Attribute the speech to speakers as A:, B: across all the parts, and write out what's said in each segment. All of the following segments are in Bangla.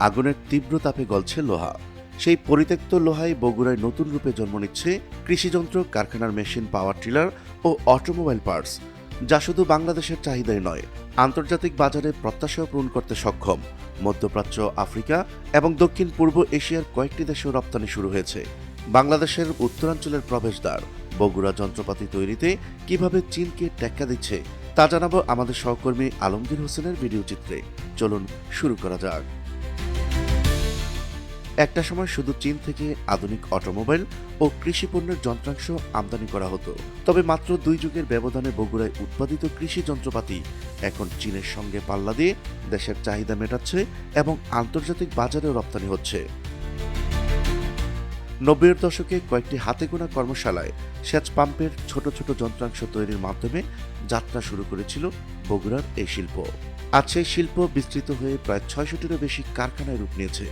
A: আগুনের তীব্র তাপে গলছে লোহা। সেই পরিত্যক্ত লোহাই বগুড়ায় নতুন রূপে জন্ম নিচ্ছে কৃষিযন্ত্র, কারখানার মেশিন, পাওয়ার টিলার ও অটোমোবাইল পার্টস, যা শুধু বাংলাদেশের চাহিদাই নয়, আন্তর্জাতিক বাজারে প্রত্যাশাও পূরণ করতে সক্ষম। মধ্যপ্রাচ্য, আফ্রিকা এবং দক্ষিণ পূর্ব এশিয়ার কয়েকটি দেশেও রপ্তানি শুরু হয়েছে। বাংলাদেশের উত্তরাঞ্চলের প্রবেশদ্বার, বগুড়া যন্ত্রপাতি তৈরিতে কীভাবে চীনকে টেক্কা দিচ্ছে, তা জানাব আমাদের সহকর্মী আলমগীর হোসেনের ভিডিও চিত্রে। চলুন, শুরু করা যাক। একটা সময় শুধু চীন থেকে আধুনিক অটোমোবাইল ও কৃষি পণ্যের যন্ত্রাংশ আমদানি করা হতো। তবে মাত্র দুই যুগের ব্যবধানে বগুড়ায় উৎপাদিত কৃষি যন্ত্রপাতি এখন চীনের সঙ্গে পাল্লা দিয়ে দেশের চাহিদা মেটাচ্ছে এবং আন্তর্জাতিক বাজারেও রপ্তানি হচ্ছে। নব্বইয়ের দশকে কয়েকটি হাতে গোনা কর্মশালায় সেচ পাম্পের ছোট ছোট যন্ত্রাংশ তৈরির মাধ্যমে যাত্রা শুরু করেছিল বগুড়ার এই শিল্প। আজ সেই শিল্প বিস্তৃত হয়ে প্রায় ছয়শটিরও বেশি কারখানায় রূপ নিয়েছে।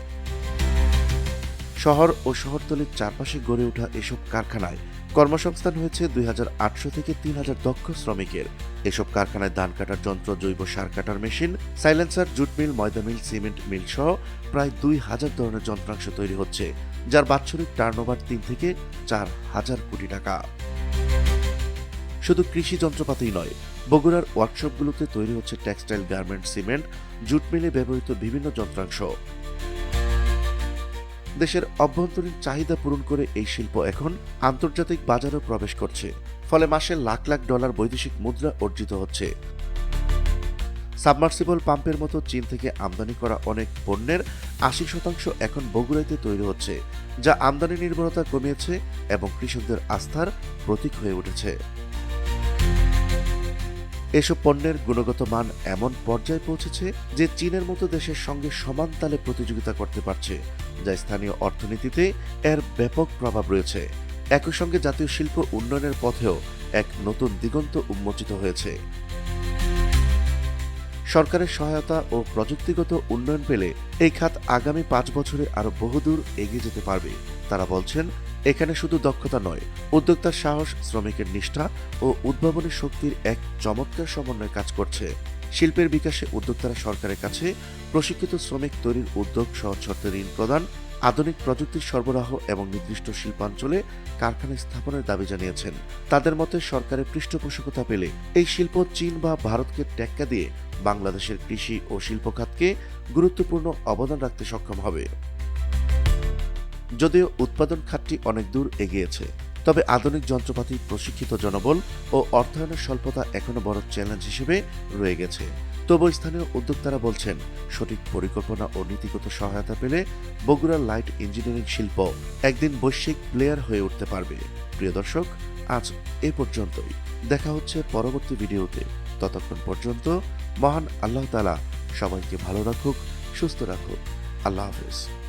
A: শহর ও শহরতলির চারপাশে গড়ে ওঠা এসব কারখানায় কর্মসংস্থান হয়েছে দুই হাজার আটশো থেকে তিন হাজার দক্ষ শ্রমিকের। এসব কারখানায় ধান কাটার যন্ত্র, জৈব সার কাটার মেশিন, সাইলেন্সার, জুট মিল, ময়দা মিল, সিমেন্ট মিল সহ প্রায় দুই হাজার ধরনের যন্ত্রাংশ তৈরি হচ্ছে, যার বাৎসরিক টার্নওভার তিন থেকে চার হাজার কোটি টাকা। শুধু কৃষি যন্ত্রপাতিই নয়, বগুড়ার ওয়ার্কশপগুলোতে তৈরি হচ্ছে টেক্সটাইল গার্মেন্ট সিমেন্ট জুট মিলে ব্যবহৃত বিভিন্ন যন্ত্রাংশ। দেশের অভ্যন্তরীণ চাহিদা পূরণ করে এই শিল্প এখন আন্তর্জাতিক বাজারেও প্রবেশ করছে। ফলে মাসে লাখ লাখ ডলার বৈদেশিক মুদ্রা অর্জিত হচ্ছে। সাবমার্সিবল পাম্পের মতো চীন থেকে আমদানি করা অনেক পণ্যের আশি শতাংশ এখন বগুড়াইতে তৈরি হচ্ছে, যা আমদানি নির্ভরতা কমিয়েছে এবং কৃষকদের আস্থার প্রতীক হয়ে উঠেছে। এসব পণ্যের গুণগত মান এমন পর্যায়ে পৌঁছেছে যে চীনের মতো দেশের সঙ্গে সমান তালে প্রতিযোগিতা করতে পারছে, যা স্থানীয় অর্থনীতিতে এর ব্যাপক প্রভাব রয়েছে। একই সঙ্গে জাতীয় শিল্প উন্নয়নের পথেও এক নতুন দিগন্ত উন্মোচিত হয়েছে। সরকারের সহায়তা ও প্রযুক্তিগত উন্নয়ন পেলে এই খাত আগামী পাঁচ বছরে আরও বহুদূর এগিয়ে যেতে পারবে। তারা বলছেন, এখানে শুধু দক্ষতা নয়, উদ্যোক্তার সাহস, শ্রমিকের নিষ্ঠা ও উদ্ভাবনী শক্তির এক চমৎকার সমন্বয় কাজ করছে। শিল্পের বিকাশে উদ্যোক্তারা সরকারের কাছে প্রশিক্ষিত শ্রমিক তৈরির উদ্যোগ সহজ শর্তে ঋণ প্রদান আধুনিক প্রযুক্তির সরবরাহ এবং নির্দিষ্ট শিল্পাঞ্চলে কারখানা স্থাপনের দাবি জানিয়েছেন। তাদের মতে সরকারের পৃষ্ঠপোষকতা পেলে এই শিল্প চীন বা ভারতকে টেক্কা দিয়ে বাংলাদেশের কৃষি ও শিল্পখাতকে গুরুত্বপূর্ণ অবদান রাখতে সক্ষম হবে। যদিও উৎপাদন খাতটি অনেক দূর এগিয়েছে। তবে আধুনিক যন্ত্রপাতি, প্রশিক্ষিত জনবল ও অর্থায়নের স্বল্পতা এখনও বড় চ্যালেঞ্জ হিসেবে রয়ে গেছে। তবু স্থানীয় উদ্যোক্তারা বলছেন, সঠিক পরিকল্পনা ও নীতিগত সহায়তা পেলে বগুড়ার লাইট ইঞ্জিনিয়ারিং শিল্প একদিন বৈশ্বিক প্লেয়ার হয়ে উঠতে পারবে। প্রিয় দর্শক, আজ এ পর্যন্তই। দেখা হচ্ছে পরবর্তী ভিডিওতে। ততক্ষণ পর্যন্ত মহান আল্লাহ তালা সবাইকে ভালো রাখুক, সুস্থ রাখুক। আল্লাহ হাফেজ।